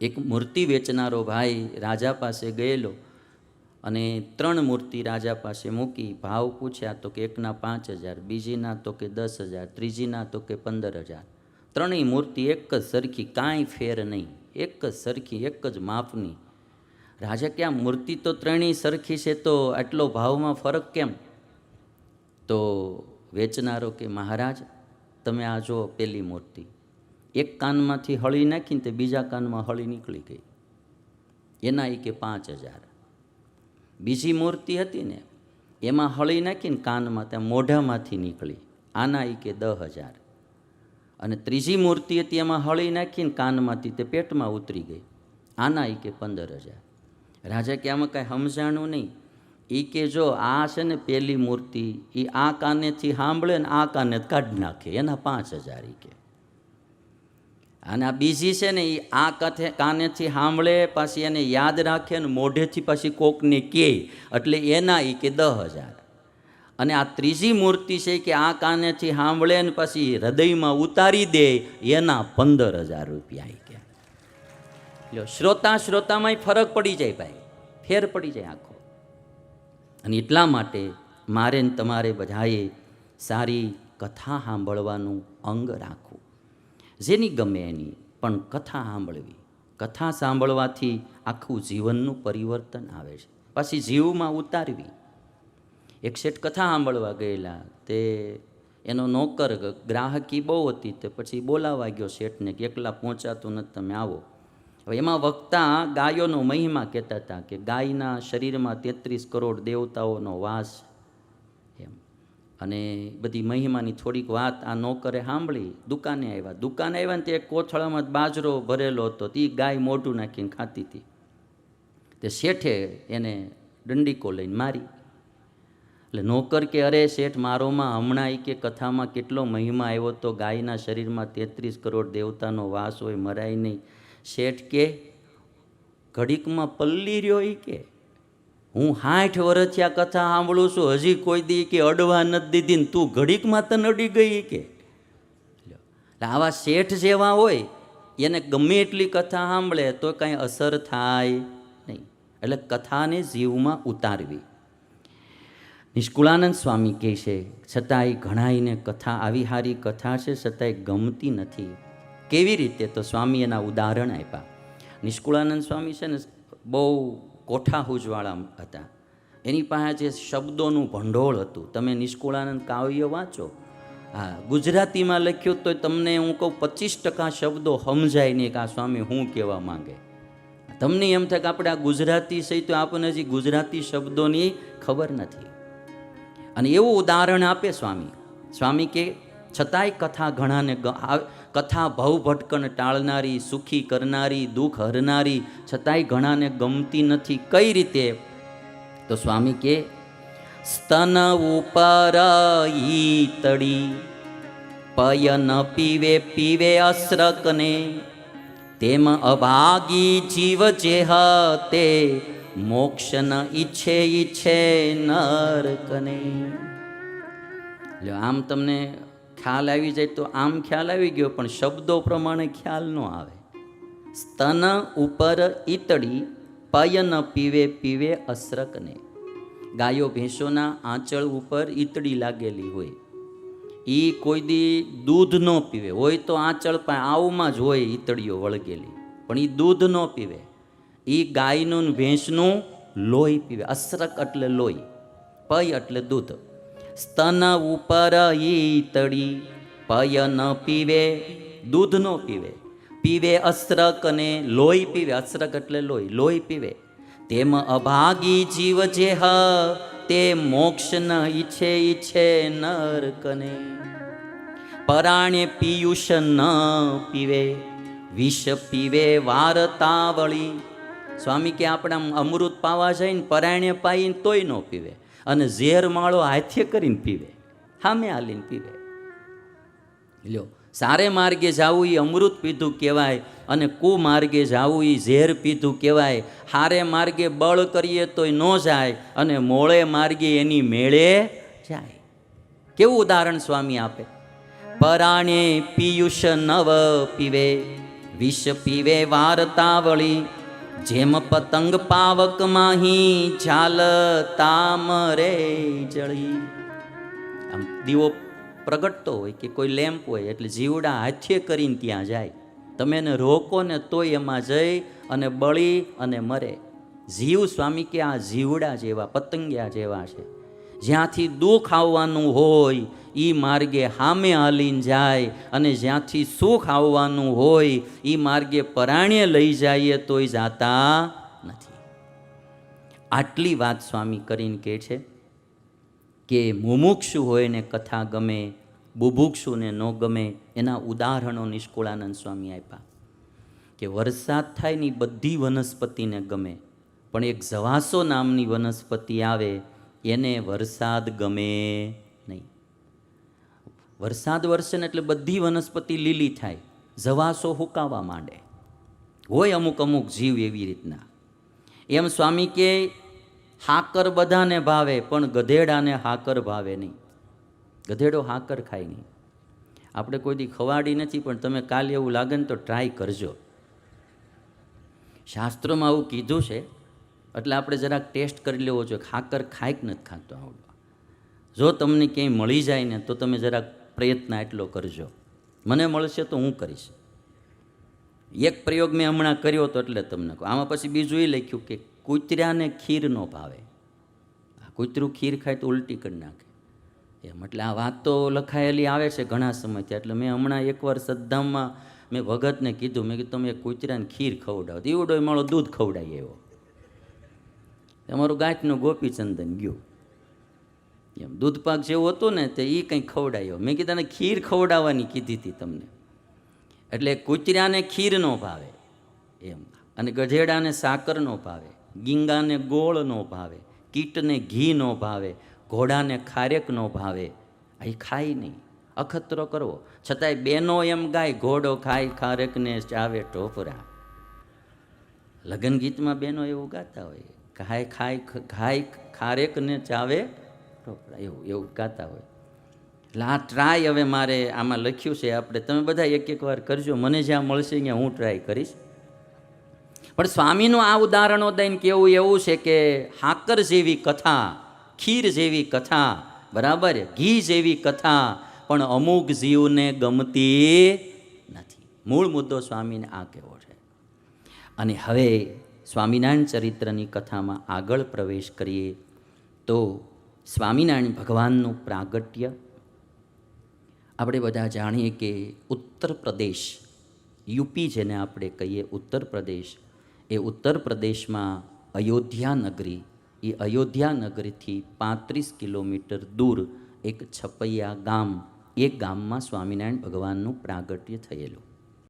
એક મૂર્તિ વેચનારો ભાઈ રાજા પાસે ગયેલો અને ત્રણ મૂર્તિ રાજા પાસે મૂકી ભાવ પૂછ્યા તો કે એકના પાંચ હજાર, બીજીના તો કે દસ હજાર, ત્રીજીના તો કે પંદર હજાર. ત્રણેય મૂર્તિ એક જ સરખી, કાંઈ ફેર નહીં. એક જ સરખી, એક જ માપની. રાજા કે આ મૂર્તિ તો ત્રણેય સરખી છે, તો આટલો ભાવમાં ફરક કેમ? તો વેચનારો કે, મહારાજ, તમે આ જો પેલી મૂર્તિ. એક કાનમાંથી હળી નાખીને તે બીજા કાનમાં હળી નીકળી ગઈ. એના એ પાંચ હજાર. બીજી મૂર્તિ હતી ને, એમાં હળી નાખીને કાનમાં ત્યાં મોઢામાંથી નીકળી. આના એ કે દસ હજાર. અને ત્રીજી મૂર્તિ હતી એમાં હળી નાખીને કાનમાંથી તે પેટમાં ઉતરી ગઈ. આના એ કે પંદર હજાર. રાજા કે આમાં કાંઈ સમજાણું નહીં. એ કે જો આ છે ને પહેલી મૂર્તિ એ આ કાનેથી સાંભળે ને આ કાને કાઢી નાખે. એના પાંચ હજાર એ કે અને આ બીજી છે ને એ આ કથે કાનેથી સાંભળે, પાછી એને યાદ રાખે ને મોઢેથી પાછી કોકને કહે. એટલે એના એ કે દહ હજાર. અને આ ત્રીજી મૂર્તિ છે કે આ કાનેથી સાંભળે ને પછી હૃદયમાં ઉતારી દે, એના પંદર હજાર રૂપિયા કે. લ્યો, શ્રોતા શ્રોતામાંય ફરક પડી જાય ભાઈ. ફેર પડી જાય આખો. અને એટલા માટે મારે ને તમારે બધાએ સારી કથા સાંભળવાનું અંગ રાખવું. જેની ગમે એની, પણ કથા સાંભળવી. કથા સાંભળવાથી આખું જીવનનું પરિવર્તન આવે છે. પછી જીવમાં ઉતારવી. એક શેઠ કથા સાંભળવા ગયેલા, તે એનો નોકર ગ્રાહકી બહુ હતી, તે પછી બોલાવા ગયો શેઠને કે એકલા પહોંચાતું નથી, તમે આવો. હવે એમાં વક્તા ગાયોનો મહિમા કહેતા હતા કે ગાયના શરીરમાં તેત્રીસ કરોડ દેવતાઓનો વાસ એમ અને બધી મહિમાની થોડીક વાત આ નોકરે સાંભળી, દુકાને આવ્યા. દુકાને આવ્યા ને તે કોથળામાં બાજરો ભરેલો હતો. તે ગાય મોઢું નાખીને ખાતી હતી. તે શેઠે એને દંડીકો લઈને મારી. એટલે નોકર કે અરે શેઠ, મારોમાં હમણાં કે કથામાં કેટલો મહિમા આવ્યો તો ગાયના શરીરમાં તેત્રીસ કરોડ દેવતાનો વાસ હોય, મરાય નહીં. શેઠ કે, ઘડીકમાં પલ્લી રહ્યો એ કે. હું સાઠ વર્ષથી કથા સાંભળું છું. હજી કોઈ દી કે અડવા નથી દીધી ને તું ઘડીકમાં તને અડી ગઈ કે? આવા શેઠ જેવા હોય, એને ગમે એટલી કથા સાંભળે તો કાંઈ અસર થાય નહીં. એટલે કથાને જીવમાં ઉતારવી. નિષ્કુળાનંદ સ્વામી કહે છે, છતાંય ઘણાઈને કથા આવી હારી કથા છે, છતાંય ગમતી નથી. કેવી રીતે? તો સ્વામી એના ઉદાહરણ આપ્યા. નિષ્કુળાનંદ સ્વામી છે ને, બહુ કોઠા હુજવાળા હતા. એની પાસે જે શબ્દોનું ભંડોળ હતું, તમે નિષ્કુળાનંદ કાવ્ય વાંચો? હા, ગુજરાતીમાં લખ્યું તો તમને હું કહું, પચીસ ટકા શબ્દો સમજાય નહીં. કે આ સ્વામી હું કહેવા માંગે? તમને એમ થાય કે આપણે આ ગુજરાતી છે, તો આપણને હજી ગુજરાતી શબ્દોની ખબર નથી. અને એવું ઉદાહરણ આપે સ્વામી. સ્વામી કે, છતાંય કથા ઘણાને કથા ભવ ભટકણ ટાળનારી, સુખી કરનારી, દુઃખ હરનારી, છતાંય ઘણાને ગમતી નથી. કઈ રીતે? તો સ્વામી કે, સ્તન ઉપર ઈતડી પયન પીવે પીવે અશ્રકને, તેમ અભાગી જીવ જે તે મોક્ષ ન ઈચ્છે ઈચ્છે નરકને. આમ તમને ખ્યાલ આવી જાય તો આમ ખ્યાલ આવી ગયો, પણ શબ્દો પ્રમાણે ખ્યાલ ન આવે. સ્તન ઉપર ઈતડી પયન પીવે પીવે અસરકને. ગાયો ભેંસોના આંચળ ઉપર ઈતડી લાગેલી હોય. એ કોઈ દી દૂધ ન પીવે. હોય તો આંચળ પાસે આવમાં જ હોય ઈતળીઓ વળગેલી. પણ એ દૂધ ન પીવે. એ ગાયનું ભેંસનું લોહી પીવે. અસરક એટલે લોહી, પય એટલે દૂધ. સ્તન ઉપર ઈતળી પય ન પીવે દૂધ ન પીવે. પીવે અસ્રક અને લોહી પીવે, અસ્રક એટલે લોહી લોહી પીવે. તેમ અભાગી જીવ જે હ, તે મોક્ષ ન ઈચ્છે ઈચ્છે નરકને. પરાણે પિયુષ ન પીવે, વિષ પીવે વારતાવળી. સ્વામી કે આપણે અમૃત પાવા જાય ને પરાણે પાઈને તોય ન પીવે. અને ઝેર માળો હાથે કરીને પીવે, સામે હાલીને પીવે. લ્યો, સારે માર્ગે જાવું એ અમૃત પીધું કહેવાય અને કુમાર્ગે જાવું એ ઝેર પીધું કહેવાય. હારે માર્ગે બળ કરીએ તોય ન જાય અને મોળે માર્ગે એની મેળે જાય. કેવું ઉદાહરણ સ્વામી આપે? પરાણે પિયુષ નવ પીવે, વિષ પીવે વારતા વળી જેમ પતંગ પાવક માહી ઝાલ તામરે જળી. આમ દીવો પ્રગટતો હોય કે કોઈ લેમ્પ હોય એટલે જીવડા હાથે કરીને ત્યાં જાય. તમે એને રોકો ને તોય એમાં જઈ અને બળી અને મરે. જીવ સ્વામી કે આ જીવડા જેવા, પતંગિયા જેવા છે. જ્યાંથી દુઃખ આવવાનું હોય એ માર્ગે હામે હાલીને જાય અને જ્યાંથી સુખ આવવાનું હોય એ માર્ગે પરાણે લઈ જઈએ તોય જાતા નથી. આટલી વાત સ્વામી કરીને કહે છે કે મુમુક્ષુ હોય ને કથા ગમે, બુભુક્ષુને ન ગમે, એના ઉદાહરણો નિષ્કુળાનંદ સ્વામી આપ્યા. કે વરસાદ થાય ને બધી વનસ્પતિને ગમે, પણ એક જવાસો નામની વનસ્પતિ આવે, એને વરસાદ ગમે. વરસાદ વરસે ને એટલે બધી વનસ્પતિ લીલી થાય, જવાસો હુકાવા માંડે. હોય અમુક અમુક જીવ એવી રીતના. એમ સ્વામી કે, હાકર બધાને ભાવે, પણ ગધેડાને હાકર ભાવે નહીં. ગધેડો હાકર ખાય નહીં. આપણે કોઈ દી ખવાડી નથી, પણ તમે કાલે એવું લાગે ને તો ટ્રાય કરજો. શાસ્ત્રોમાં આવું કીધું છે, એટલે આપણે જરાક ટેસ્ટ કરી લેવો જોઈએ ખાકર ખાય કે નથી ખાતો આવડવા જો તમને ક્યાંય મળી જાય ને, તો તમે જરાક પ્રયત્ન એટલો કરજો. મને મળશે તો હું કરીશ. એક પ્રયોગ મેં હમણાં કર્યો હતો એટલે તમને કહું. આમાં પછી બીજું એ લખ્યું કે કૂતરાને ખીર ન ભાવે. આ કૂતરું ખીર ખાય તો ઉલટી કરી નાખે. એમ એટલે આ વાત તો લખાયેલી આવે છે ઘણા સમયથી. એટલે મેં હમણાં એકવાર સદ્ધામમાં મેં ભગતને કીધું. મેં કીધું, તમે કૂતરાને ખીર ખવડાવો. દીવડો મારો દૂધ ખવડાવી આવ્યો. અમારું ગાંઠનું ગોપીચંદન ગયું. એમ દૂધપાક જેવું હતું ને તે એ કંઈ ખવડાયો. મેં કીધું ખીર ખવડાવવાની કીધી હતી તમને. એટલે કૂતરાને ખીર ન ભાવે એમ. અને ગધેડાને સાકર નો ભાવે. ગીંગાને ગોળ ન ભાવે. કીટને ઘી ન ભાવે. ઘોડાને ખારેક ન ભાવે. આ ખાય નહીં. અખતરો કરવો. છતાંય બેનો એમ ગાય, ઘોડો ખાય, ખારેકને ચાવે ટોપરા. લગ્ન ગીતમાં બેનો એવું ગાતા હોય. ખાય ખાય ખાય, ખારેકને ચાવે ટોપરા એવું એવું ગાતા હોય. એટલે આ ટ્રાય હવે મારે આમાં લખ્યું છે. આપણે તમે બધા એક એક વાર કરજો. મને જ્યાં મળશે ત્યાં હું ટ્રાય કરીશ. પણ સ્વામીનું આ ઉદાહરણો દઈને કેવું એવું છે કે હાકર જેવી કથા, ખીર જેવી કથા, બરાબર? ઘી જેવી કથા, પણ અમુક જીવને ગમતી નથી. મૂળ મુદ્દો સ્વામીને આ કેવો છે. અને હવે સ્વામિનારાયણ ચરિત્રની કથામાં આગળ પ્રવેશ કરીએ તો સ્વામિનારાયણ ભગવાનનું પ્રાગટ્ય. આપણે બધા જાણીએ કે ઉત્તર પ્રદેશ યુપી જેને આપણે કહીએ ઉત્તર પ્રદેશ એ ઉત્તર પ્રદેશમાં અયોધ્યા નગરી, એ અયોધ્યા નગરીથી પાંત્રીસ કિલોમીટર દૂર એક છપૈયા ગામ, એ ગામમાં સ્વામિનારાયણ ભગવાનનું પ્રાગટ્ય થયેલું.